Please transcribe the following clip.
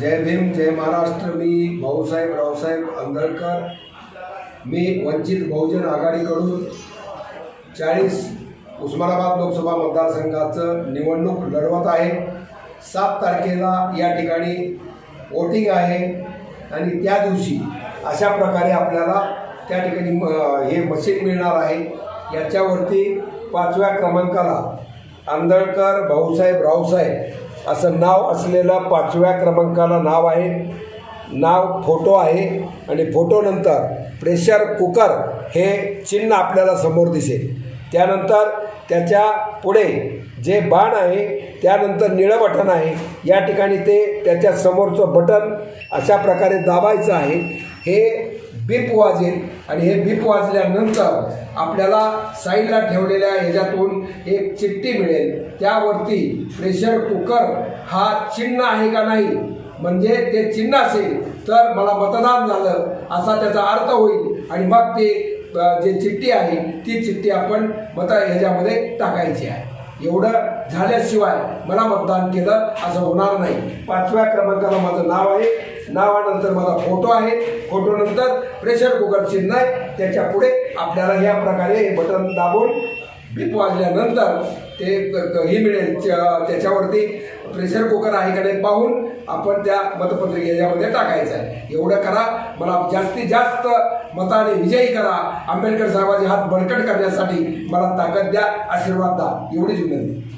जय भीम जय महाराष्ट्र. मी भाऊसाहेब रावसाहेब आंदळकर मी वंचित बहुजन आघाडीकडून चाळीस उस्मानाबाद लोकसभा मतदारसंघाचं निवडणूक लढवत आहे. सात तारखेला या ठिकाणी वोटिंग आहे आणि त्या दिवशी अशा प्रकारे आपल्याला त्या ठिकाणी म- हे मशीन मिळणार आहे. याच्यावरती पाचव्या क्रमांकाला आंधळकर भाऊसाहेब रावसाहेब असं नाव असलेलं पाचव्या क्रमांकाला नाव आहे. नाव फोटो आहे आणि फोटोनंतर प्रेशर कुकर हे चिन्ह आपल्याला समोर दिसेल. त्यानंतर त्याच्या पुढे जे बाण आहे त्यानंतर निळं बटन आहे. या ठिकाणी ते त्याच्या समोरचं बटन अशा प्रकारे दाबायचं आहे. हे बीप वाजेल आणि हे बीप वाजल्यानंतर आपल्याला साईडला ठेवलेल्या ह्याच्यातून एक चिठ्ठी मिळेल. त्यावरती प्रेशर कुकर हा चिन्ह आहे का नाही? म्हणजे ते चिन्ह असेल तर मला मतदान झालं असा त्याचा अर्थ होईल. आणि मग ते जे चिठ्ठी आहे ती चिठ्ठी आपण मत ह्याच्यामध्ये टाकायची आहे. एवढं झाल्याशिवाय मला मतदान केलं असं होणार नाही. पाचव्या क्रमांकाला माझं नाव आहे. नावानंतर माझा फोटो आहे. फोटोनंतर प्रेशर कुकर चिन्ह आहे. त्याच्या पुढे आपल्याला या प्रकारे हे बटन दाबून बीप वाजल्यानंतर ते क- क- मिळेल त्याच्यावरती प्रेशर कुकर आहे का नाही पाहून आपण त्या मतपत्रिकेच्यामध्ये टाकायचं आहे. एवढं करा. मला जास्तीत जास्त मताने विजयी करा. आंबेडकर साहेबांचे हात बळकट करण्यासाठी मला ताकद द्या आशीर्वाद द्या. एवढीच विनंती.